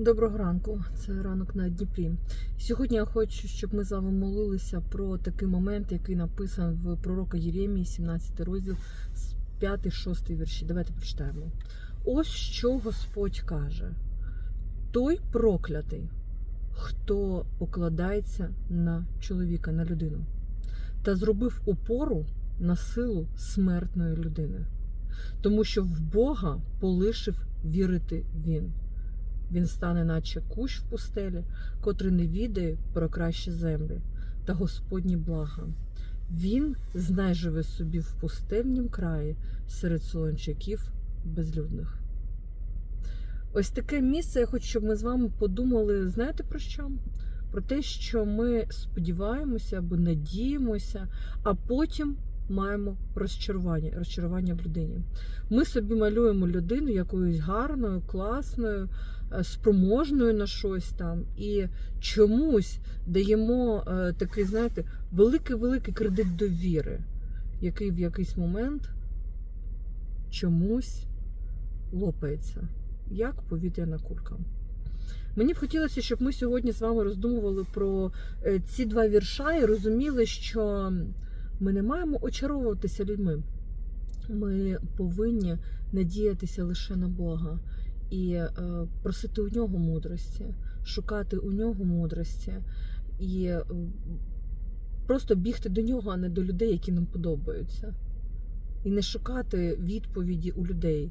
Доброго ранку, це ранок на Дніпрі. Сьогодні я хочу, щоб ми з вами молилися про такий момент, який написан в пророка Єремії, 17 розділ, з 5-6 вірші. Давайте прочитаємо. Ось що Господь каже: той проклятий, хто покладається на чоловіка, на людину, та зробив опору на силу смертної людини, тому що в Бога полишив вірити він. Він стане, наче кущ в пустелі, котрий не відає про кращі землі та Господні блага. Він знай живе собі в пустельнім краї серед солончаків безлюдних. Ось таке місце я хочу, щоб ми з вами подумали, знаєте про що? Про те, що ми сподіваємося або надіємося, а потім маємо розчарування, розчарування в людині. Ми собі малюємо людину якоюсь гарною, класною, е, спроможною на щось там, і чомусь даємо е, такий, знаєте, великий-великий кредит довіри, який в якийсь момент чомусь лопається, як повітряна кулька. Мені б хотілося, щоб ми сьогодні з вами роздумували про е, ці два вірша і розуміли, що ми не маємо очаровуватися людьми. Ми повинні надіятися лише на Бога і е, просити у нього мудрості, шукати у нього мудрості і е, просто бігти до нього, а не до людей, які нам подобаються. І не шукати відповіді у людей.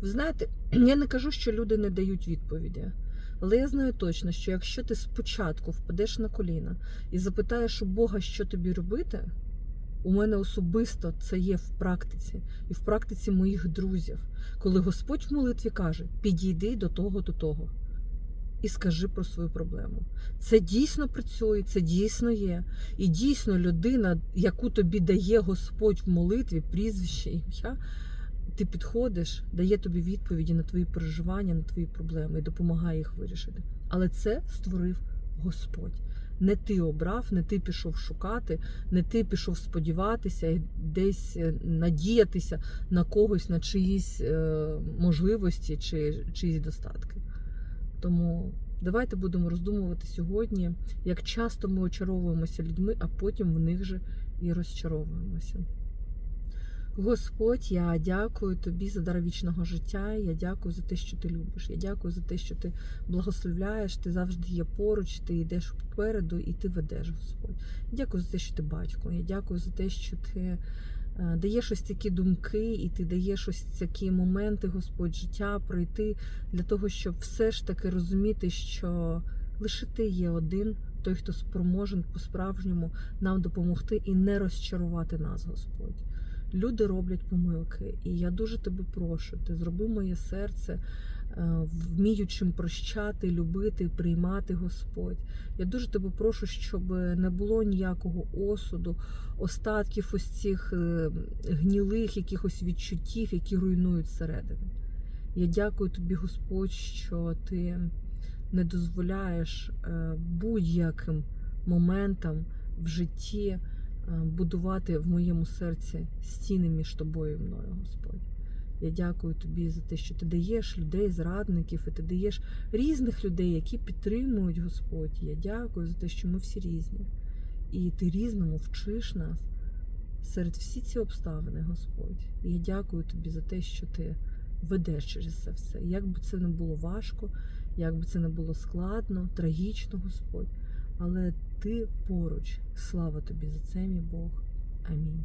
Ви знаєте, я не кажу, що люди не дають відповіді. Але я знаю точно, що якщо ти спочатку впадеш на коліна і запитаєш у Бога, що тобі робити, у мене особисто це є в практиці і в практиці моїх друзів, коли Господь в молитві каже: підійди до того, до того і скажи про свою проблему. Це дійсно працює, це дійсно є. І дійсно людина, яку тобі дає Господь в молитві, прізвище, ім'я, ти підходиш, дає тобі відповіді на твої переживання, на твої проблеми і допомагає їх вирішити. Але це створив Господь. Не ти обрав, не ти пішов шукати, не ти пішов сподіватися і десь е, надіятися на когось, на чиїсь е, можливості чи чиїсь достатки. Тому давайте будемо роздумувати сьогодні, як часто ми очаровуємося людьми, а потім в них же і розчаровуємося. Господь, я дякую тобі за дар вічного життя. Я дякую за те, що ти любиш. Я дякую за те, що ти благословляєш, ти завжди є поруч, ти йдеш попереду і ти ведеш, Господь. Дякую за те, що ти батько. Я дякую за те, що ти е, даєш ось такі думки, і ти даєш ось такі моменти, Господь, життя пройти для того, щоб все ж таки розуміти, що лише ти є один. Той, хто спроможен по-справжньому нам допомогти і не розчарувати нас, Господь. Люди роблять помилки, і я дуже тебе прошу. Ти зроби моє серце е, вміючим прощати, любити, приймати Господь. Я дуже тебе прошу, щоб не було ніякого осуду, остатків ось цих е, гнілих якихось відчуттів, які руйнують зсередини. Я дякую тобі, Господь, що ти не дозволяєш е, будь-яким моментам в житті будувати в моєму серці стіни між тобою і мною, Господь. Я дякую тобі за те, що ти даєш людей, зрадників, і ти даєш різних людей, які підтримують Господь. Я дякую за те, що ми всі різні. І ти різному вчиш нас серед всі ці обставини, Господь. І я дякую тобі за те, що ти ведеш через це все. Як би це не було важко, як би це не було складно, трагічно, Господь але ти поруч. Слава тобі за це, мій Бог. Амінь.